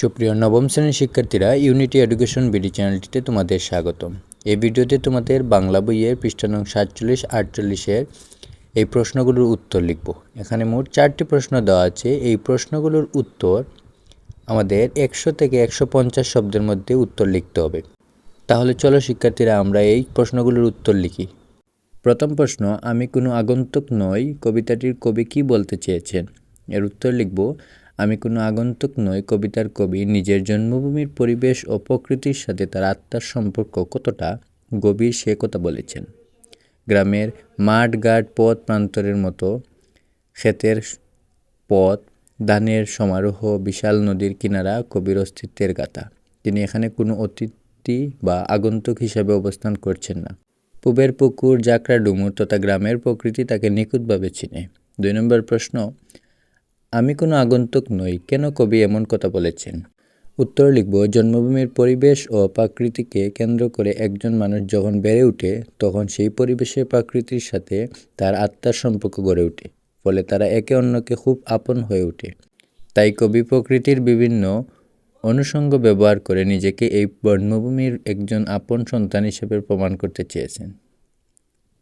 সুপ্রিয় নবম শ্রেণির শিক্ষার্থীরা ইউনিটি এডুকেশন বিডি চ্যানেলটিতে তোমাদের স্বাগতম। এই ভিডিওতে তোমাদের বাংলা বইয়ের পৃষ্ঠা নং সাতচল্লিশ, আটচল্লিশের এই প্রশ্নগুলোর উত্তর লিখব। এখানে মোট চারটি প্রশ্ন দেওয়া আছে। এই প্রশ্নগুলোর উত্তর আমাদের একশো থেকে একশো পঞ্চাশ শব্দের মধ্যে উত্তর লিখতে হবে। তাহলে চলো শিক্ষার্থীরা, আমরা এই প্রশ্নগুলোর উত্তর লিখি। প্রথম প্রশ্ন, আমি কোনো আগন্তুক নই, কবিতাটির কবি কি বলতে চেয়েছেন? এর উত্তর লিখব আমি কোনো আগন্তুক নই কবিতার কবি, নিজের জন্মভূমির পরিবেশ ও প্রকৃতির সাথে তার আত্মার সম্পর্ক কতটা গভীর সে কথা বলেছেন। গ্রামের মাঠ ঘাট পথ প্রান্তরের মতো ক্ষেতের পথ দানের সমারোহ, বিশাল নদীর কিনারা, কবির অস্তিত্বের গাথা। তিনি এখানে কোনো অতিথি বা আগন্তুক হিসাবে অবস্থান করছেন না। পুবের পুকুর জাকরা ডুমুর তথা গ্রামের প্রকৃতি তাকে নিখুঁতভাবে চিনে। দুই নম্বর প্রশ্ন আমি কোনো আগন্তুক নই, কেন কবি এমন কথা বলেছেন? উত্তর লিখব, জন্মভূমির পরিবেশ ও প্রাকৃতিকে কেন্দ্র করে একজন মানুষ যখন বেড়ে ওঠে তখন সেই পরিবেশের প্রকৃতির সাথে তার আত্মার সম্পর্ক গড়ে ওঠে, ফলে তারা একে অন্যকে খুব আপন হয়ে ওঠে। তাই কবি প্রকৃতির বিভিন্ন অনুষঙ্গ ব্যবহার করে নিজেকে এই জন্মভূমির একজন আপন সন্তান হিসেবে প্রমাণ করতে চেয়েছেন।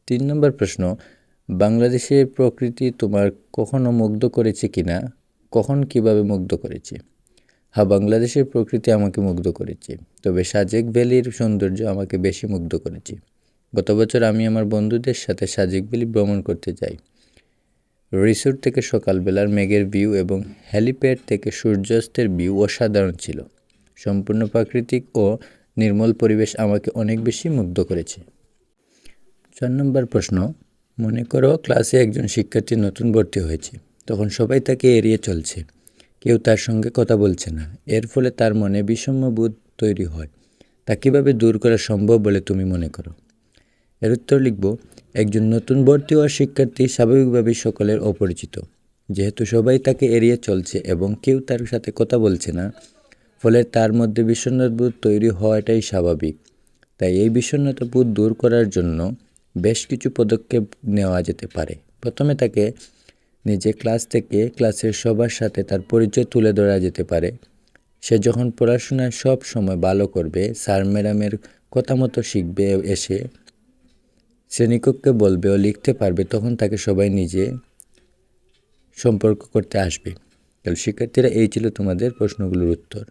তিন নম্বর প্রশ্ন বাংলাদেশের প্রকৃতি তোমার কখনো মুগ্ধ করেছে কিনা কখন কীভাবে মুগ্ধ করেছে? হ্যাঁ বাংলাদেশের প্রকৃতি আমাকে মুগ্ধ করেছে। তবে সাজেক ভ্যালির সৌন্দর্য আমাকে বেশি মুগ্ধ করেছে। গত বছর আমি আমার বন্ধুদের সাথে সাজেক ভ্যালি ভ্রমণ করতে যাই। রিসোর্ট থেকে সকালবেলার মেঘের ভিউ এবং হ্যালিপ্যাড থেকে সূর্যাস্তের ভিউ অসাধারণ ছিল। সম্পূর্ণ প্রাকৃতিক ও নির্মল পরিবেশ আমাকে অনেক বেশি মুগ্ধ করেছে। চার নম্বর প্রশ্ন মনে করো ক্লাসে একজন শিক্ষার্থী নতুন ভর্তি হয়েছে, তখন সবাই তাকে এড়িয়ে চলছে। কেউ তার সঙ্গে কথা বলছে না। এর ফলে তার মনে বিষম্যবোধ তৈরি হয়। তা কীভাবে দূর করা সম্ভব বলে তুমি মনে করো? এর উত্তর লিখব, একজন নতুন ভর্তি হওয়া শিক্ষার্থী স্বাভাবিকভাবেই সকলের অপরিচিত। যেহেতু সবাই তাকে এড়িয়ে চলছে এবং কেউ তার সাথে কথা বলছে না, ফলে তার মধ্যে বিষণ্ণতাবোধ তৈরি হওয়াটাই স্বাভাবিক। তাই এই বিষণ্ণতাবোধ দূর করার জন্য বেশ কিছু পদক্ষেপ নেওয়া যেতে পারে। প্রথমে তাকে নিজে ক্লাস থেকে ক্লাসের সবার সাথে তার পরিচয় তুলে ধরা যেতে পারে। সে যখন পড়াশোনায় সব সময় ভালো করবে, স্যার ম্যাডামের কথা মতো শিখবে এসে, শ্রেণীকক্ষে বলবে ও লিখতে পারবে, তখন তাকে সবাই নিজে সম্পর্ক করতে আসবে। তাহলে শিক্ষার্থীরা এই ছিল তোমাদের প্রশ্নগুলোর উত্তর।